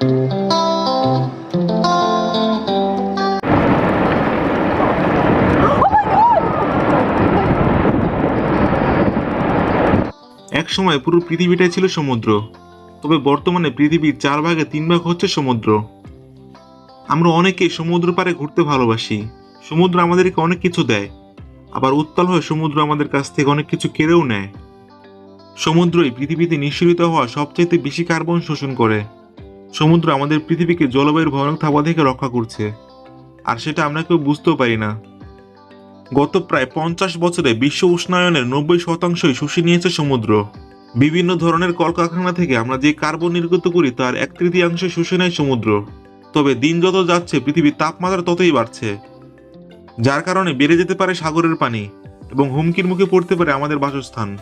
এক সময় পুরো পৃথিবীটাই ছিল সমুদ্র, তবে বর্তমানে পৃথিবীর চার ভাগে তিন ভাগ হচ্ছে সমুদ্র। আমরা অনেকেই সমুদ্র পাড়ে ঘুরতে ভালোবাসি। সমুদ্র আমাদেরকে অনেক কিছু দেয়, আবার উত্তাল হয়ে সমুদ্র আমাদের কাছ থেকে অনেক কিছু কেড়েও নেয়। সমুদ্রই পৃথিবীতে নিঃসরিত হওয়া সবচাইতে বেশি কার্বন শোষণ করে। সমুদ্র আমাদের পৃথিবীকে জলবায়ুর ভয়ানক থাবা থেকে রক্ষা করছে। আর সেটা আমরা কেউ বুঝতেও পারি না। গত প্রায় পঞ্চাশ বছরে বিশ্ব উষ্ণায়নের নব্বই শতাংশই শুষে নিয়েছে সমুদ্র। বিভিন্ন ধরনের কলকারখানা থেকে আমরা যে কার্বন নির্গত করি, তার এক তৃতীয়াংশ শুষে নেয় সমুদ্র। তবে দিন যত যাচ্ছে, পৃথিবীর তাপমাত্রা ততই বাড়ছে। যার কারণে বেড়ে যেতে পারে সাগরের পানি এবং হুমকির মুখে পড়তে পারে আমাদের বাসস্থান।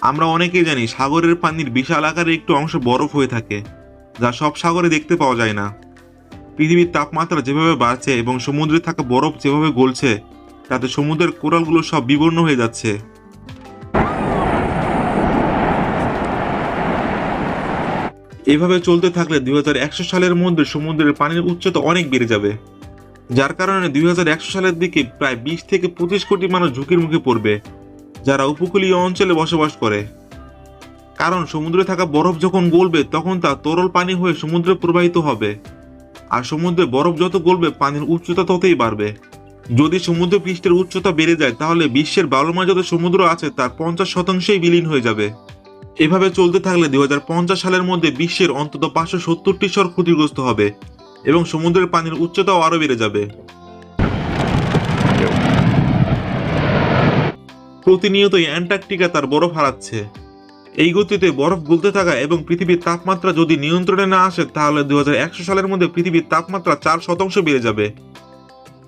আমরা অনেকেই জানি সাগরের পানির বিশাল আকারের একটু অংশ বরফ হয়ে থাকে। যা সব সাগরে দেখতে পাওয়া যায় না। পৃথিবীর তাপমাত্রা যেভাবে বাড়ছে এবং সমুদ্রে থাকা বরফ যেভাবে গলছে, তাতে সমুদ্রের কোরালগুলো সব বিবর্ণ হয়ে যাচ্ছে। এভাবে চলতে থাকলে দুই হাজার একশো সালের মধ্যে সমুদ্রের পানির উচ্চতা অনেক বেড়ে যাবে, যার কারণে দুই হাজার একশো সালের দিকে প্রায় বিশ থেকে পঁচিশ কোটি মানুষ ঝুঁকির মুখে পড়বে, যারা উপকূলীয় অঞ্চলে বসবাস করে। কারণ সমুদ্রে থাকা বরফ যখন গলবে, তখন তা তরল পানি হয়ে সমুদ্রে প্রবাহিত হবে। আর সমুদ্রে বরফ যত গলবে, পানির উচ্চতা ততই বাড়বে। যদি সমুদ্র পৃষ্ঠের উচ্চতা বেড়ে যায়, তাহলে বিশ্বের বালুমা যত সমুদ্র আছে, তার পঞ্চাশ শতাংশই বিলীন হয়ে যাবে। এভাবে চলতে থাকলে দু হাজার পঞ্চাশ সালের মধ্যে বিশ্বের অন্তত পাঁচশো সত্তরটি শহর ক্ষতিগ্রস্ত হবে এবং সমুদ্রের পানির উচ্চতাও আরও বেড়ে যাবে। প্রতিনিয়তই অ্যান্টার্কটিকা তার বরফ হারাচ্ছে। এই গতিতে বরফ গলতে থাকা এবং পৃথিবীর তাপমাত্রা যদি নিয়ন্ত্রণে না আসে, তাহলে দু হাজার একশো সালের মধ্যে পৃথিবীর তাপমাত্রা চার শতাংশ বেড়ে যাবে।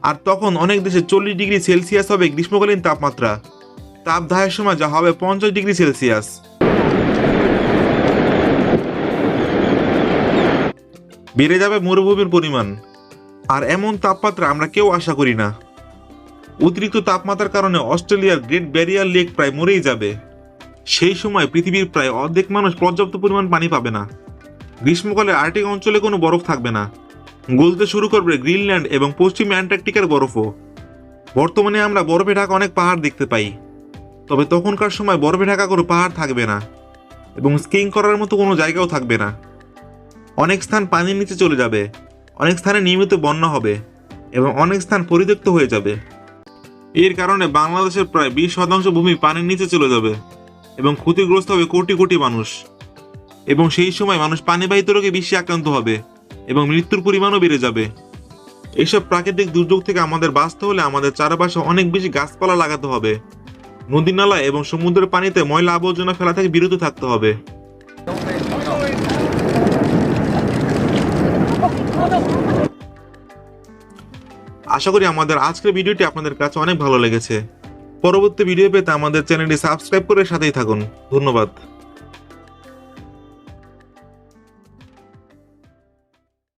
আর তখন অনেক দেশে চল্লিশ ডিগ্রি সেলসিয়াস হবে গ্রীষ্মকালীন তাপমাত্রা। তাপদাহের সময় যা হবে পঞ্চাশ ডিগ্রি সেলসিয়াস। বেড়ে যাবে মরুভূমির পরিমাণ। আর এমন তাপমাত্রা আমরা কেউ আশা করি না। অতিরিক্ত তাপমাত্রার কারণে অস্ট্রেলিয়ার গ্রেট ব্যারিয়ার লেক প্রায় মরেই যাবে। সেই সময় পৃথিবীর প্রায় অর্ধেক মানুষ পর্যাপ্ত পরিমাণ পানি পাবে না। গ্রীষ্মকালে আর্টিক অঞ্চলে কোনো বরফ থাকবে না। গলতে শুরু করবে গ্রিনল্যান্ড এবং পশ্চিম অ্যান্টার্কটিকার বরফও। বর্তমানে আমরা বরফে ঢাকা অনেক পাহাড় দেখতে পাই। তবে তখনকার সময় বরফে ঢাকা কোনো পাহাড় থাকবে না এবং স্কিং করার মতো কোনো জায়গাও থাকবে না। অনেক স্থান পানির নিচে চলে যাবে, অনেক স্থানে নিয়মিত বন্যা হবে এবং অনেক স্থান পরিত্যক্ত হয়ে যাবে। এর কারণে বাংলাদেশের প্রায় বিশ শতাংশ ভূমি পানির নিচে চলে যাবে। এবং ক্ষতিগ্রস্ত হবে কোটি কোটি মানুষ। এবং সেই সময় মানুষ পানিবাহিত রোগে বেশি আক্রান্ত হবে এবং মৃত্যুর পরিমাণও বেড়ে যাবে। এইসব প্রাকৃতিক দুর্যোগ থেকে আমাদের বাঁচতে হলে আমাদের চারপাশে অনেক বেশি গাছপালা লাগাতে হবে। নদী নালা এবং সমুদ্রের পানিতে ময়লা আবর্জনা ফেলা থেকে বিরত থাকতে হবে। আশা করি আমাদের আজকের ভিডিওটি আপনাদের কাছে অনেক ভালো লেগেছে। পরবর্তী ভিডিও পেতে আমাদের চ্যানেলটি সাবস্ক্রাইব করে সাথেই থাকুন। ধন্যবাদ।